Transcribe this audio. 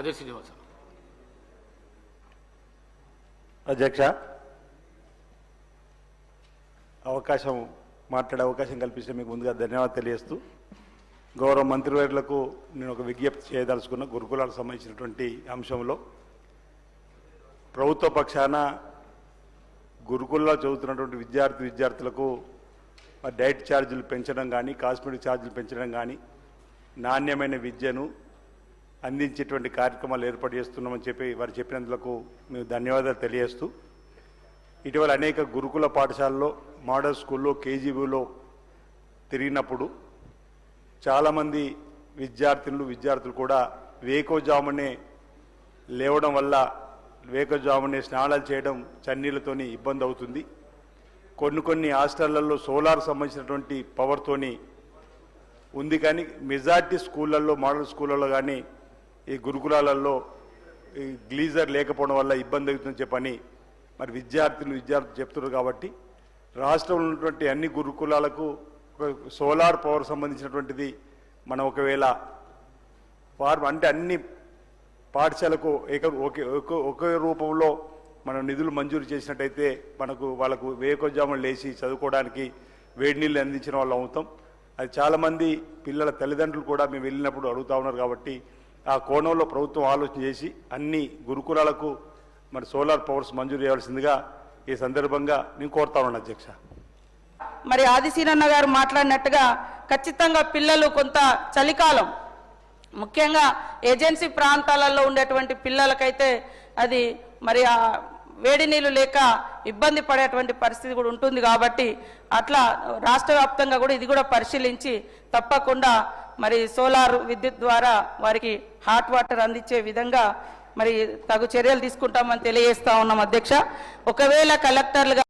ఆదిర్ శ్రీనివాస అధ్యక్ష అవకాశం మాట్లాడే అవకాశం కల్పిస్తే మీకు ముందుగా ధన్యవాదాలు తెలియజేస్తూ గౌరవ మంత్రివర్యులకు నేను ఒక విజ్ఞప్తి చేయదలుచుకున్న గురుకులాలకు సంబంధించినటువంటి అంశంలో ప్రభుత్వ పక్షాన గురుకుల్లో చదువుతున్నటువంటి విద్యార్థి విద్యార్థులకు డైట్ ఛార్జీలు పెంచడం కానీ కాస్మెటిక్ ఛార్జీలు పెంచడం కానీ నాణ్యమైన విద్యను అందించేటువంటి కార్యక్రమాలు ఏర్పాటు చేస్తున్నామని చెప్పి వారు చెప్పినందుకు మేము ధన్యవాదాలు తెలియజేస్తూ ఇటీవల అనేక గురుకుల పాఠశాలలో మోడల్ స్కూల్లో కేజీబీలో తిరిగినప్పుడు చాలామంది విద్యార్థినులు విద్యార్థులు కూడా వేకోజామునే లేవడం వల్ల వేకోజామునే స్నానాలు చేయడం చన్నీళ్ళతోని ఇబ్బంది అవుతుంది. కొన్ని కొన్ని హాస్టళ్ళలో సోలార్ సంబంధించినటువంటి పవర్తోని ఉంది కానీ మెజార్టీ స్కూళ్ళల్లో మోడల్ స్కూళ్ళల్లో కానీ ఈ గురుకులాలలో ఈ గ్లీజర్ లేకపోవడం వల్ల ఇబ్బంది అవుతుందని చెప్పని మరి విద్యార్థులు విద్యార్థులు చెప్తున్నారు కాబట్టి రాష్ట్రంలో ఉన్నటువంటి అన్ని గురుకులాలకు ఒక సోలార్ పవర్ సంబంధించినటువంటిది మనం ఒకవేళ ఫార్మ్ అంటే అన్ని పాఠశాలకు ఏక ఒకే ఒకే- ఒకే రూపంలో మనం నిధులు మంజూరు చేసినట్టయితే మనకు వాళ్ళకు వేకోజాములు లేచి చదువుకోవడానికి వేడి నీళ్ళు అందించిన వాళ్ళు అవుతాం. అది చాలామంది పిల్లల తల్లిదండ్రులు కూడా మేము వెళ్ళినప్పుడు అడుగుతా ఉన్నారు కాబట్టి ఆ కోణంలో ప్రభుత్వం ఆలోచన చేసి అన్ని గురుకులాలకు మరి సోలార్ పవర్స్ మంజూరు చేయాల్సిందిగా ఈ సందర్భంగా నేను కోరుతా ఉన్నాను అధ్యక్ష. మరి ఆదిశీనన్న గారు మాట్లాడినట్టుగా ఖచ్చితంగా పిల్లలు కొంత చలికాలం ముఖ్యంగా ఏజెన్సీ ప్రాంతాలలో ఉండేటువంటి పిల్లలకైతే అది మరి ఆ వేడి నీళ్ళు లేక ఇబ్బంది పడేటువంటి పరిస్థితి కూడా ఉంటుంది కాబట్టి అట్లా రాష్ట్ర వ్యాప్తంగా కూడా ఇది కూడా పరిశీలించి తప్పకుండా మరి సోలార్ విద్యుత్ ద్వారా వారికి హాట్ వాటర్ అందించే విధంగా మరి తగు చర్యలు తీసుకుంటామని తెలియజేస్తా ఉన్నాం అధ్యక్ష. ఒకవేళ కలెక్టర్లుగా